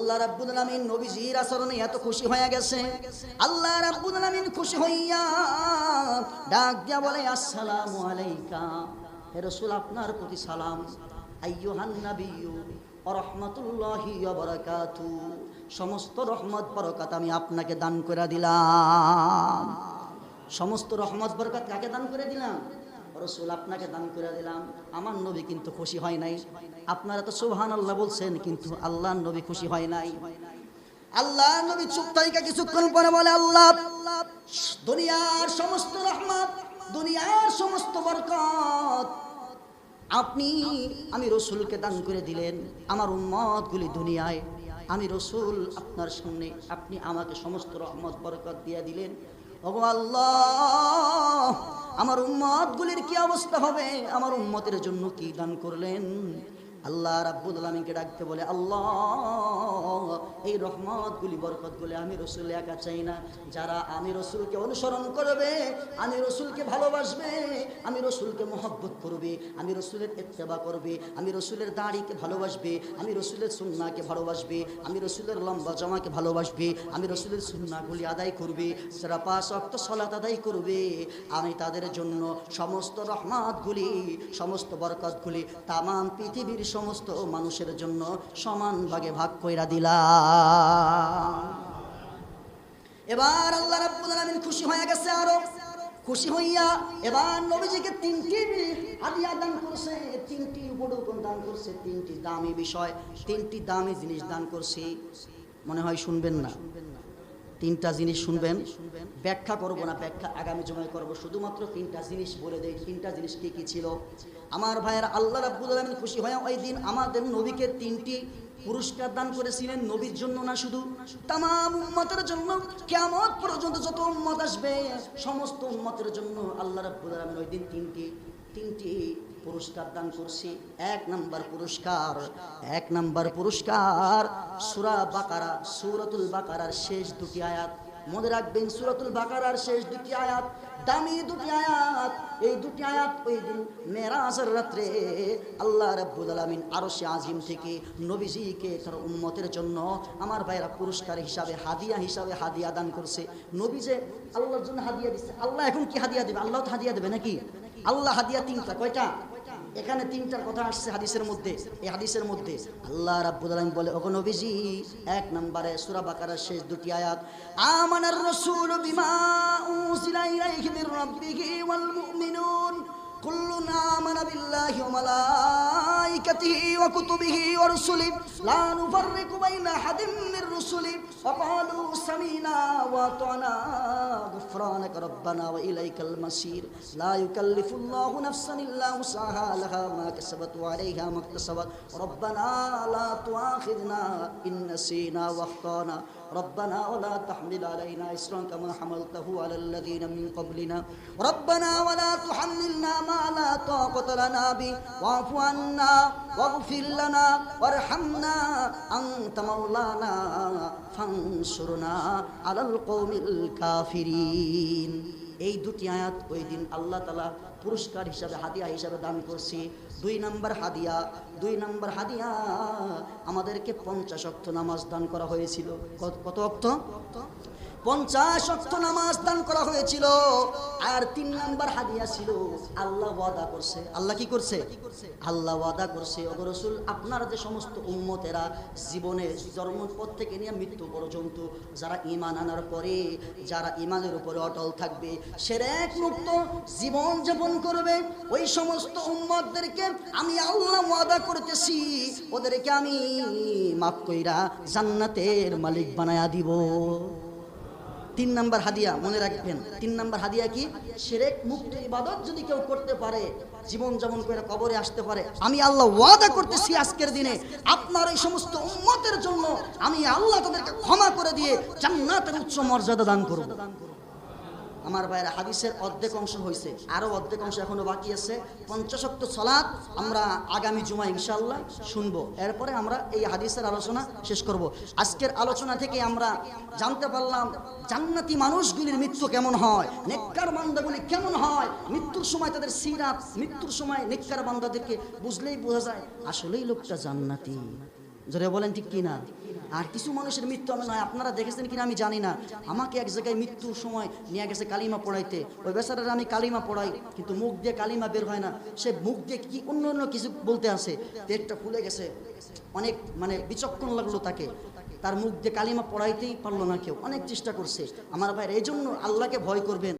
আল্লাহ রাব্বুল আলামিন নবীজির আচরণে এত খুশি হয়ে গেছে। আল্লাহ রাব্বুল আলামিন খুশি হইয়া ডাক দিয়া বলে, আসসালামু আলাইকা। হে রাসূল, আপনার প্রতি সালাম। আইয়ুহান নাবিয়্যু ওয়া রাহমাতুল্লাহি ওয়া বারাকাতু। সমস্ত রহমত, বরকত আমি আপনাকে দান করে দিলাম। সমস্ত রহমত, বরকত কাকে দান করে দিলাম? রসুল, আপনাকে দান করে দিলাম। আমার নবী কিন্তু খুশি হয় নাই। আপনারা তো সুবহান আল্লাহ বলছেন, কিন্তু আল্লাহ নবী খুশি হয় নাই। আল্লাহ নবী চুপ তারিকা কিছুক্ষণ পরে বলে, আল্লাহ, দুনিয়ার সমস্ত রহমত, দুনিয়ার সমস্ত বরকত, আপনি, আমি রসুলকে দান করে দিলেন। আমার উম্মতগুলি দুনিয়ায়। আমি রসুল আপনার সামনে, আপনি আমাকে সমস্ত রহমত, বরকত দিয়ে দিলেন। ওগো আল্লাহ আমার উম্মতগুলির কি অবস্থা হবে? আমার উম্মতের জন্য কি দান করলেন? আল্লাহ রাব্বুল আলামিনকে ডাকতে বলে, আল্লাহ এই রহমতগুলি, বরকতগুলি আমি রসুল একা চাই না। যারা আমি রসুলকে অনুসরণ করবে, আমি রসুলকে ভালোবাসবে, আমি রসুলকে মহব্বত করবে, আমি রসুলের ইত্তেবা করবে, আমি রসুলের দাড়িকে ভালোবাসবে, আমি রসুলের সুন্নাকে ভালোবাসবে, আমি রসুলের লম্বা জামাকে ভালোবাসবে, আমি রসুলের সুন্নাগুলি আদায় করবে যারা পাঁচ অক্ট সলাত আদায় করবে। আমি তাদের জন্য সমস্ত রহমতগুলি, সমস্ত বরকতগুলি তামাম পৃথিবীর সমস্ত মানুষের জন্য সমান ভাগে ভাগ কইরা দিলাম। এবার আল্লাহ রাব্বুল আলামিন খুশি হয়ে গেছে আরও। খুশি হইয়া এবার নবীজিকে তিনটি হাদিয়া দান করছে, তিনটি উপঢৌকন দান করছে, তিনটি দামি বিষয়, তিনটি দামি জিনিস দান করছে। মনে হয় শুনবেন না। তিনটা জিনিস শুনবেন। ব্যাখ্যা করব না, ব্যাখ্যা আগামী জমায় করব। শুধুমাত্র তিনটা জিনিস বলে দেই, তিনটা জিনিস কি কি ছিল? আমার ভাইয়ের, আল্লাহ রাব্বুল আলামিন খুশি হয়ে ওই দিন আমাদের নবীকে তিনটি পুরস্কার দান করেছিলেন নবীর জন্য না শুধু? তাম উম্মতের জন্য। কেমন পর্যন্ত যত উম্মত আসবে, সমস্ত উম্মতের জন্য আল্লাহ রাব্বুল ওই দিন তিনটি তিনটি পুরস্কার দান করছি। এক নাম্বার পুরস্কার, এক নাম্বার পুরস্কার, সুরা বাকারা, সুরাতুল বাকারার শেষ দুটি আয়াত। মনে রাখবেন সুরাতুল বাকারার শেষ দুটি আয়াত, দামি দুটি আয়াত। এই দুটি আয়াত ওই দিন মেরাজের রাত্রে আল্লাহ রাব্বুল আলামিন আরশে আজিম থেকে নবীজিকে তার উম্মতের জন্য আমার ভাইরা পুরস্কার হিসাবে হাদিয়া হিসাবে হাদিয়া দান করছে। নবী যে আল্লাহর জন্য হাদিয়া দিচ্ছে আল্লাহ এখন কি হাদিয়া দেবে? আল্লাহ তো হাদিয়া দেবে নাকি? আল্লাহ হাদিয়া তিনটা, কয়টা? এখানে তিনটার কথা আসছে হাদিসের মধ্যে। এই হাদিসের মধ্যে আল্লাহ রাব্বুল আলামিন বলে, ওগো নবীজি, এক নম্বরে সূরা বাকারার শেষ দুটি আয়াত, আমানার রাসূল বিমা উনজিলা ইলাইহি মির রাব্বিহি ওয়াল মুমিনুন, কুল্লুন আমানা বিল্লাহি ওয়া মালাইকাতিহি ওয়া কুতুবিহি ওয়া রুসুলিহি, লা নুফাররিকু বাইনা আহাদিন الرسل وقالوا سمينا وأطعنا. غفرانك ربنا وإليك المصير. لا يكلف الله نفسا إلا وسعها. لها ما كسبت وعليها ما اكتسبت. ربنا لا تؤاخذنا إن نسينا واخطأنا. ربنا ولا تحمل علينا إسرا كما حملته على الذين من قبلنا. ربنا ولا تحملنا ما لا طاقة لنا به. واعف عنا. واغفر لنا وارحمنا أنت مولانا فانصرنا على القوم الكافرين এই দুটি আয়াত ওই দিন আল্লাহ তালা পুরস্কার হিসাবে হাদিয়া হিসাবে দান করছি দুই নম্বর হাদিয়া দুই নম্বর হাদিয়া আমাদেরকে পঞ্চাশ অক্ত নামাজ দান করা হয়েছিল কত- কত অক্ত পঞ্চাশ অক্ত নামাজ দান করা হয়েছিল। আর তিন নাম্বার হাদিয়া ছিল, আল্লাহ ওয়াদা করছে। আল্লাহ কি করছে? আল্লাহ ওয়াদা করছে। ওগো রসুল, আপনারা যে সমস্ত উম্মতেরা জীবনে জন্মপদ থেকে নিয়ে মৃত্যু পর্যন্ত, যারা ইমান আনার পরে, যারা ইমানের উপরে অটল থাকবে সেরেক মুক্ত জীবন যাপন করবে। ওই সমস্ত উম্মতদেরকে আমি আল্লাহ ওয়াদা করতেছি। ওদেরকে আমি মাফ কইরা জান্নাতের মালিক বানায়া দিব। তিন নাম্বার হাদিয়া মনে রাখবেন। তিন নাম্বার হাদিয়া কি? সেরেক মুক্ত ইবাদত যদি কেউ করতে পারে, জীবন যেমন করে কবরে আসতে পারে, আমি আল্লাহ ওয়াদা করতেছি আজকের দিনে, আপনার এই সমস্ত উন্মতের জন্য আমি আল্লাহ তাদেরকে ক্ষমা করে দিয়ে জান্নাতের উচ্চ মর্যাদা দান করব। আমার ভাইয়ের হাদিসের অর্ধেক অংশ হয়েছে আরও অর্ধেক অংশ এখনও বাকি আছে। পঞ্চাশক্ত সলাৎ আমরা আগামী জুমা ইনশাল্লাহ শুনব। এরপরে আমরা এই হাদিসের আলোচনা শেষ করব। আজকের আলোচনা থেকে আমরা জানতে পারলাম জান্নাতি মানুষগুলির মৃত্যু কেমন হয়, নেককার বান্দাগুলি কেমন হয়, মৃত্যুর সময় তাদের সিরাত, মৃত্যুর সময় নেককার বান্দাদেরকে বুঝলেই বোঝা যায় আসলেই লোকটা জান্নাতি। জোরে বলেন ঠিক কিনা? আর কিছু মানুষের মৃত্যু আমি নয়, আপনারা দেখেছেন কিনা আমি জানি না। আমাকে এক জায়গায় মৃত্যুর সময় নিয়ে গেছে কালিমা পড়াইতে। ওই বেচারার আমি কালিমা পড়াই, কিন্তু মুখ দিয়ে কালিমা বের হয় না। সে মুখ দিয়ে কি অন্য অন্য কিছু বলতে আসে, পেটটা ফুলে গেছে। অনেক মানে বিচক্ষণ লাগল তাকে। তার মুখ দিয়ে কালিমা পড়াইতেই পারল না কেউ। অনেক চেষ্টা করছে। আমার ভাইয়ের এই জন্য আল্লাহকে ভয় করবেন।